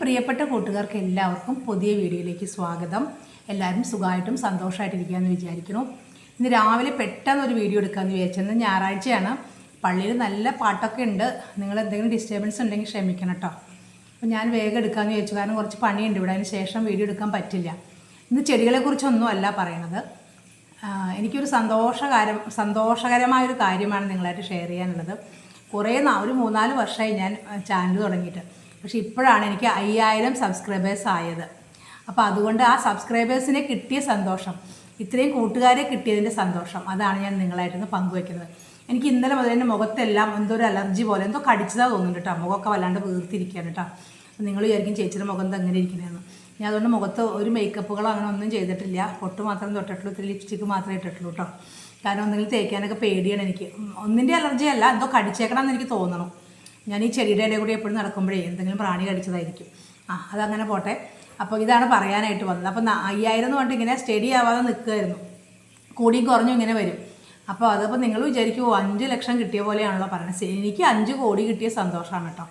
പ്രിയപ്പെട്ട കൂട്ടുകാർക്ക് എല്ലാവർക്കും പുതിയ വീഡിയോയിലേക്ക് സ്വാഗതം. എല്ലാവരും സുഖമായിട്ടും സന്തോഷമായിട്ടിരിക്കുകയെന്ന് വിചാരിക്കുന്നു. ഇന്ന് രാവിലെ പെട്ടെന്ന് ഒരു വീഡിയോ എടുക്കാമെന്ന് വിചാരിച്ചത് ഞായറാഴ്ചയാണ്. പള്ളിയിൽ നല്ല പാട്ടൊക്കെ ഉണ്ട്. നിങ്ങൾ എന്തെങ്കിലും ഡിസ്റ്റർബൻസ് ഉണ്ടെങ്കിൽ ക്ഷമിക്കണം കേട്ടോ അപ്പോൾ ഞാൻ വേഗം എടുക്കാമെന്ന് വിചാരിച്ചു. കാരണം കുറച്ച് പണിയുണ്ട്. ഇവിടെ അതിന് ശേഷം വീഡിയോ എടുക്കാൻ പറ്റില്ല. ഇന്ന് ചെടികളെക്കുറിച്ചൊന്നും അല്ല പറയണത്. എനിക്കൊരു സന്തോഷകാരം സന്തോഷകരമായൊരു കാര്യമാണ് നിങ്ങളായിട്ട് ഷെയർ ചെയ്യാനുള്ളത്. കുറേ ഒരു മൂന്നാൽ വർഷമായി ഞാൻ ചാനൽ തുടങ്ങിയിട്ട്. പക്ഷേ ഇപ്പോഴാണ് എനിക്ക് അയ്യായിരം സബ്സ്ക്രൈബേഴ്സ് ആയത്. അപ്പോൾ അതുകൊണ്ട് ആ സബ്സ്ക്രൈബേഴ്സിനെ കിട്ടിയ സന്തോഷം ഇത്രയും കൂട്ടുകാരെ കിട്ടിയതിന്റെ സന്തോഷം അതാണ് ഞാൻ നിങ്ങളായിട്ടൊന്ന് പങ്കുവയ്ക്കുന്നത് എനിക്ക് ഇന്നലെ മുതൽ എന്റെ മുഖത്തെല്ലാം എന്തോ ഒരു അലർജി പോലെ എന്തോ കടിച്ചതാണ് തോന്നുന്നുണ്ട് കേട്ടോ മുഖമൊക്കെ വല്ലാണ്ട് വീർത്തിരിക്കുകയാണ് കേട്ടോ നിങ്ങൾ വിചാരിക്കും ചേച്ചിയുടെ മുഖം എന്താ അങ്ങനെ ഇരിക്കുന്നതെന്ന് ഞാൻ അതുകൊണ്ട് മുഖത്ത് ഒരു മേക്കപ്പുകളോ അങ്ങനെ ഒന്നും ചെയ്തിട്ടില്ല. പൊട്ട് മാത്രം തൊട്ടിട്ടുള്ളൂ ഇത്തിരി ലിപ്സ്റ്റിക്ക് മാത്രമേ ഇട്ടിട്ടുള്ളൂ കേട്ടോ കാരണം ഒന്നെങ്കിലും തേക്കാനൊക്കെ പേടിയാണ് എനിക്ക്. ഒന്നിന്റെ അലർജി അല്ല എന്തോ കടിച്ചേക്കണം എന്ന് എനിക്ക് തോന്നണം. ഞാൻ ഈ ചെടിയുടെ കൂടി എപ്പോഴും നടക്കുമ്പോഴേ എന്തെങ്കിലും പ്രാണി കടിച്ചതായിരിക്കും. ആ അതങ്ങനെ പോട്ടെ. അപ്പോൾ ഇതാണ് പറയാനായിട്ട് വന്നത്. അപ്പോൾ അയ്യായിരം എന്ന് പറഞ്ഞിട്ട് ഇങ്ങനെ സ്റ്റഡി ആവാതെ നിൽക്കുമായിരുന്നു കൂടിയും കുറഞ്ഞും ഇങ്ങനെ വരും. അപ്പോൾ അതപ്പോൾ നിങ്ങൾ വിചാരിക്കുമോ അഞ്ച് ലക്ഷം കിട്ടിയ പോലെയാണല്ലോ പറയുന്നത്. എനിക്ക് അഞ്ച് കോടി കിട്ടിയ സന്തോഷമാണ് കേട്ടോ.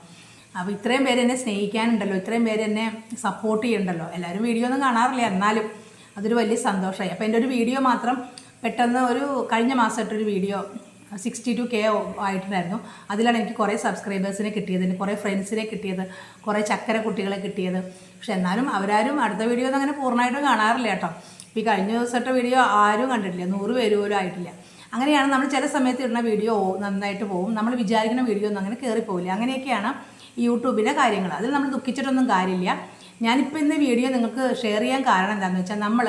അപ്പോൾ ഇത്രയും പേര് എന്നെ സ്നേഹിക്കാനുണ്ടല്ലോ ഇത്രയും പേര് എന്നെ സപ്പോർട്ട് ചെയ്യുന്നുണ്ടല്ലോ എല്ലാവരും വീഡിയോ ഒന്നും കാണാറില്ല എന്നാലും അതൊരു വലിയ സന്തോഷമായി അപ്പോൾ എന്റെ ഒരു വീഡിയോ മാത്രം പെട്ടെന്ന് ഒരു കഴിഞ്ഞ മാസമായിട്ടൊരു വീഡിയോ സിക്സ്റ്റി ടു കെ ആയിട്ടുണ്ടായിരുന്നു. അതിലാണ് എനിക്ക് കുറേ സബ്സ്ക്രൈബേഴ്സിനെ കിട്ടിയത് കുറേ ഫ്രണ്ട്സിനെ കിട്ടിയത് കുറേ ചക്കര കുട്ടികളെ കിട്ടിയത്. പക്ഷെ എന്നാലും അവരാരും അടുത്ത വീഡിയോ ഒന്നും അങ്ങനെ പൂർണമായിട്ടും കാണാറില്ല കേട്ടോ. ഈ കഴിഞ്ഞ ദിവസത്തെ വീഡിയോ ആരും കണ്ടിട്ടില്ല നൂറ് പേര് പോലും ആയിട്ടില്ല. അങ്ങനെയാണ് നമ്മൾ ചില സമയത്ത് ഇടുന്ന വീഡിയോ നന്നായിട്ട് പോകും നമ്മൾ വിചാരിക്കുന്ന വീഡിയോ ഒന്നും അങ്ങനെ കയറിപ്പോവില്ല അങ്ങനെയൊക്കെയാണ് യൂട്യൂബിലെ കാര്യങ്ങൾ. അതിൽ നമ്മൾ ദുഃഖിച്ചിട്ടൊന്നും കാര്യമില്ല. ഞാനിപ്പോൾ ഇന്ന് വീഡിയോ നിങ്ങൾക്ക് ഷെയർ ചെയ്യാൻ കാരണം എന്താണെന്ന് വെച്ചാൽ നമ്മൾ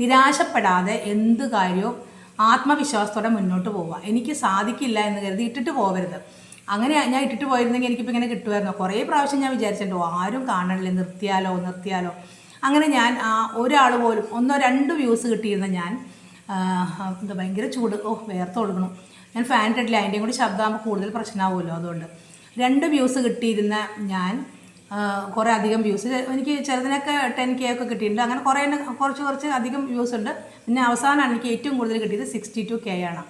നിരാശപ്പെടാതെ എന്ത് കാര്യവും ആത്മവിശ്വാസത്തോടെ മുന്നോട്ട് പോവുക. എനിക്ക് സാധിക്കില്ല എന്ന് കരുതി ഇട്ടിട്ട് പോകരുത് അങ്ങനെ ഞാൻ ഇട്ടിട്ട് പോയിരുന്നെങ്കിൽ എനിക്കിപ്പോൾ ഇങ്ങനെ കിട്ടുമായിരുന്നു കുറേ പ്രാവശ്യം ഞാൻ വിചാരിച്ചിട്ടുണ്ടോ ആരും കാണണില്ല നിർത്തിയാലോ നിർത്തിയാലോ. അങ്ങനെ ഞാൻ ഒരാൾ പോലും ഒന്നോ രണ്ട് വ്യൂസ് കിട്ടിയിരുന്ന ഞാൻ എന്താ ഭയങ്കര ചൂട് ഓ വേർത്ത് കൊടുക്കണം ഞാൻ ഫാൻ ഇട്ടിട്ടില്ല അതിന്റെയും കൂടി ശബ്ദമാകുമ്പോൾ കൂടുതൽ പ്രശ്നമാവുമല്ലോ അതുകൊണ്ട്. രണ്ട് വ്യൂസ് കിട്ടിയിരുന്ന ഞാൻ കുറേ അധികം വ്യൂസ് എനിക്ക് ചിലതിനൊക്കെ ടെൻ കെ ഒക്കെ കിട്ടിയിട്ടുണ്ട്. അങ്ങനെ കുറേ കുറച്ച് കുറച്ച് അധികം വ്യൂസ് ഉണ്ട്. പിന്നെ അവസാനമാണ് എനിക്ക് ഏറ്റവും കൂടുതൽ കിട്ടിയത് സിക്സ്റ്റി ടു കെ ആണ്.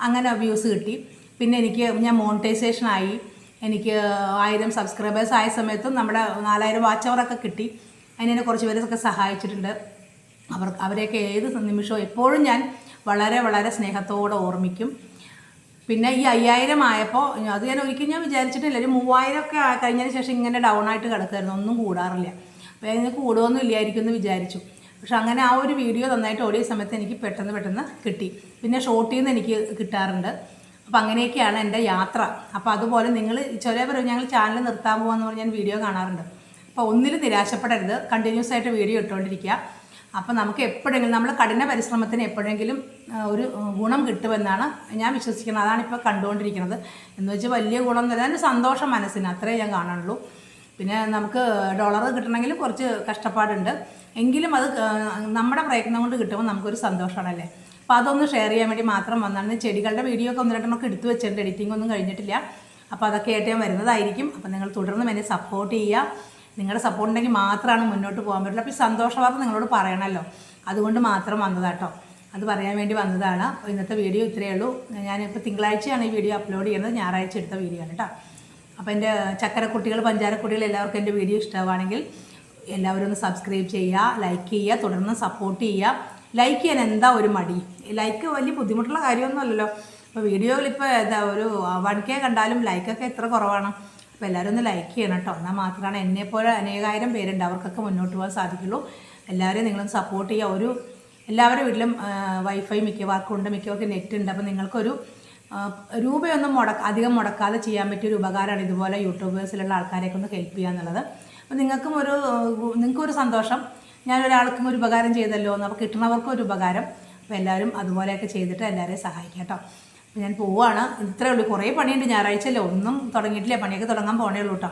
അങ്ങനെ വ്യൂസ് കിട്ടി. പിന്നെ എനിക്ക് ഞാൻ മോണിറ്റൈസേഷൻ ആയി. എനിക്ക് ആയിരം സബ്സ്ക്രൈബേഴ്സ് ആയ സമയത്തും നമ്മുടെ നാലായിരം വാച്ച് അവറൊക്കെ കിട്ടി. അതിനെ കുറച്ച് പേരൊക്കെ സഹായിച്ചിട്ടുണ്ട്. അവർ അവരെയൊക്കെ ഏത് നിമിഷവും എപ്പോഴും ഞാൻ വളരെ വളരെ സ്നേഹത്തോടെ ഓർമ്മിക്കും. പിന്നെ ഈ അയ്യായിരം ആയപ്പോൾ അത് ഞാൻ ഒരിക്കലും ഞാൻ വിചാരിച്ചിട്ടില്ല. ഒരു മൂവായിരം ഒക്കെ കഴിഞ്ഞതിന് ശേഷം ഇങ്ങനെ ഡൗൺ ആയിട്ട് കിടക്കുമായിരുന്നു ഒന്നും കൂടാറില്ല. അപ്പോൾ അതിന് കൂടുകയൊന്നും ഇല്ലായിരിക്കും എന്ന് വിചാരിച്ചു. പക്ഷെ അങ്ങനെ ആ ഒരു വീഡിയോ നന്നായിട്ട് ഓടിയ സമയത്ത് എനിക്ക് പെട്ടെന്ന് പെട്ടെന്ന് കിട്ടി. പിന്നെ ഷോർട്ടിൽ നിന്ന് എനിക്ക് കിട്ടാറുണ്ട്. അപ്പോൾ അങ്ങനെയൊക്കെയാണ് എന്റെ യാത്ര. അപ്പോൾ അതുപോലെ നിങ്ങൾ ചില പറയും ഞങ്ങൾ ചാനൽ നിർത്താൻ പോകാമെന്ന് പറഞ്ഞ് ഞാൻ വീഡിയോ കാണാറുണ്ട്. അപ്പോൾ ഒന്നിലും നിരാശപ്പെടരുത്. കണ്ടിന്യൂസ് ആയിട്ട് വീഡിയോ ഇട്ടുകൊണ്ടിരിക്കുക അപ്പോൾ നമുക്ക് എപ്പോഴെങ്കിലും നമ്മൾ കഠിന പരിശ്രമത്തിന് എപ്പോഴെങ്കിലും ഒരു ഗുണം കിട്ടുമെന്നാണ് ഞാൻ വിശ്വസിക്കുന്നത്. അതാണ് ഇപ്പോൾ കണ്ടുകൊണ്ടിരിക്കുന്നത്. എന്ന് വെച്ചാൽ വലിയ ഗുണം എന്ന് സന്തോഷം മനസ്സിന്. അത്രേ ഞാൻ കാണുള്ളൂ പിന്നെ നമുക്ക് ഡോളർ കിട്ടണമെങ്കിൽ കുറച്ച് കഷ്ടപ്പാടുണ്ട്. എങ്കിലും അത് നമ്മുടെ പ്രയത്നം കൊണ്ട് കിട്ടുമ്പോൾ നമുക്കൊരു സന്തോഷമാണല്ലേ അപ്പോൾ അതൊന്ന് ഷെയർ ചെയ്യാൻ വേണ്ടി മാത്രം വന്നാണ് ചെടികളുടെ വീഡിയോ ഒക്കെ ഒന്ന് രണ്ടെണ്ണമൊക്കെ എടുത്തു വെച്ചിട്ടുണ്ട്. എഡിറ്റിംഗ് ഒന്നും കഴിഞ്ഞിട്ടില്ല. അപ്പോൾ അതൊക്കെ ആയിട്ട് ഞാൻ വരുന്നതായിരിക്കും. അപ്പോൾ നിങ്ങൾ തുടർന്നും എന്നെ സപ്പോർട്ട് ചെയ്യുക. നിങ്ങളുടെ സപ്പോർട്ട് ഉണ്ടെങ്കിൽ മാത്രമാണ് മുന്നോട്ട് പോകാൻ പറ്റുള്ളൂ. അപ്പോൾ ഈ സന്തോഷവാർത്ത നിങ്ങളോട് പറയണമല്ലോ അതുകൊണ്ട് മാത്രം വന്നതാട്ടോ അത് പറയാൻ വേണ്ടി വന്നതാണ്. ഇന്നത്തെ വീഡിയോ ഇത്രയേ ഉള്ളൂ. ഞാനിപ്പോൾ തിങ്കളാഴ്ചയാണ് ഈ വീഡിയോ അപ്ലോഡ് ചെയ്യുന്നത്. ഞായറാഴ്ച എടുത്ത വീഡിയോ ആണ് കേട്ടോ അപ്പോൾ എന്റെ ചക്കരക്കുട്ടികൾ പഞ്ചാരക്കുട്ടികൾ എല്ലാവർക്കും എന്റെ വീഡിയോ ഇഷ്ടമാണെങ്കിൽ എല്ലാവരും ഒന്ന് സബ്സ്ക്രൈബ് ചെയ്യുക ലൈക്ക് ചെയ്യുക തുടർന്ന് സപ്പോർട്ട് ചെയ്യുക. ലൈക്ക് ചെയ്യാൻ എന്താ ഒരു മടി? ലൈക്ക് വലിയ ബുദ്ധിമുട്ടുള്ള കാര്യമൊന്നുമല്ലല്ലോ. അപ്പോൾ വീഡിയോയിൽ ഇപ്പോൾ എന്താ ഒരു വൺ കെ കണ്ടാലും ലൈക്കൊക്കെ എത്ര കുറവാണ്? അപ്പോൾ എല്ലാവരും ഒന്ന് ലൈക്ക് ചെയ്യണം കേട്ടോ എന്നാൽ മാത്രമാണ് എന്നെപ്പോലെ അനേകായിരം പേരുണ്ട്. അവർക്കൊക്കെ മുന്നോട്ട് പോകാൻ സാധിക്കുള്ളൂ. എല്ലാവരെയും നിങ്ങളൊന്ന് സപ്പോർട്ട് ചെയ്യുക. ഒരു എല്ലാവരുടെ വീട്ടിലും വൈഫൈ മിക്കവാർക്കും ഉണ്ട്. മിക്കവർക്കും നെറ്റ് ഉണ്ട്. അപ്പോൾ നിങ്ങൾക്കൊരു രൂപയൊന്നും മുടക്ക അധികം മുടക്കാതെ ചെയ്യാൻ പറ്റിയ ഒരു ഉപകാരമാണ് ഇതുപോലെ യൂട്യൂബേഴ്സിലുള്ള ആൾക്കാരെയൊക്കെ ഒന്ന് ഹെൽപ്പ് ചെയ്യുക എന്നുള്ളത്. അപ്പോൾ നിങ്ങൾക്കും ഒരു നിങ്ങൾക്കൊരു സന്തോഷം. ഞാൻ ഒരാൾക്കും ഒരു ഉപകാരം ചെയ്തല്ലോ എന്ന്. അപ്പോൾ കിട്ടുന്നവർക്കും ഒരു ഉപകാരം. അപ്പോൾ എല്ലാവരും അതുപോലെയൊക്കെ ചെയ്തിട്ട് എല്ലാവരെയും സഹായിക്കാം കേട്ടോ അപ്പോൾ ഞാൻ പോവാണ്. ഇത്രയേ ഉള്ളൂ. കുറേ പണിയുണ്ട്. ഞായറാഴ്ചയല്ലേ ഒന്നും തുടങ്ങിയിട്ടില്ല. പണിയൊക്കെ തുടങ്ങാൻ പോണേ ഉള്ളൂ കേട്ടോ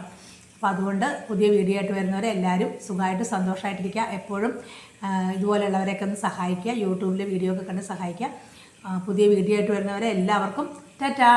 അപ്പോൾ അതുകൊണ്ട് പുതിയ വീഡിയോ ആയിട്ട് വരുന്നവരെ എല്ലാവരും സുഖമായിട്ട് സന്തോഷമായിട്ടിരിക്കുക. എപ്പോഴും ഇതുപോലെയുള്ളവരെയൊക്കെ ഒന്ന് സഹായിക്കുക. യൂട്യൂബിലെ വീഡിയോ ഒക്കെ കണ്ട് സഹായിക്കുക. പുതിയ വീഡിയോ ആയിട്ട് വരുന്നവരെ എല്ലാവർക്കും ടാറ്റാ!